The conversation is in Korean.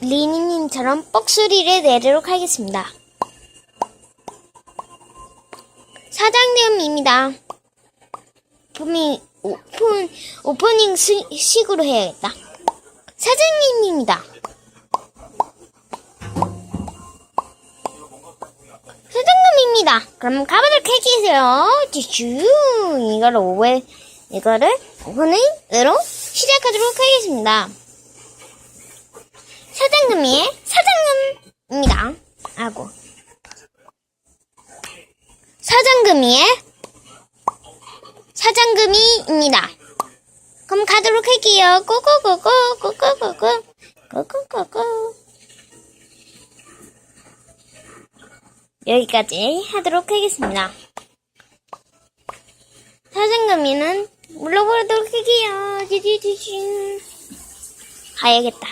리니님처럼 뻑소리를 내도록 하겠습니다. 사장님입니다. 오프닝, 오픈, 오프닝 시, 식으로 해야겠다. 사장님입니다. 사장님입니다. 그럼 가보도록 할게요. 쭈쭈. 이거를 오븐, 이거를 오븐으로 시작하도록 하겠습니다. 사장님이 사장님입니다. 하고 사장금이의 사장금이입니다. 그럼 가도록 할게요. 꼬꼬꼬꼬 꼬꼬꼬꼬 꼬꼬꼬꼬 여기까지 하도록 하겠습니다. 사장금이는 물러보도록 할게요. 찌찌찌찌 가야겠다.